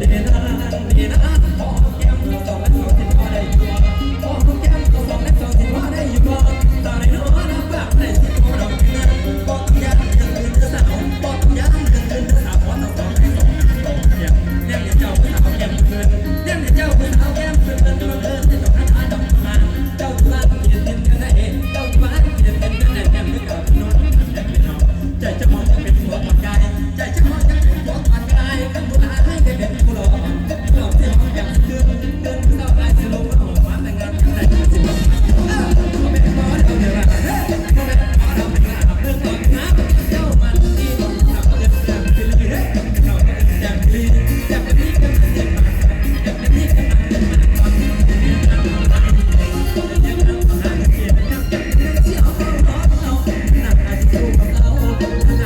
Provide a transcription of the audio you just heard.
เอยู่กับเรา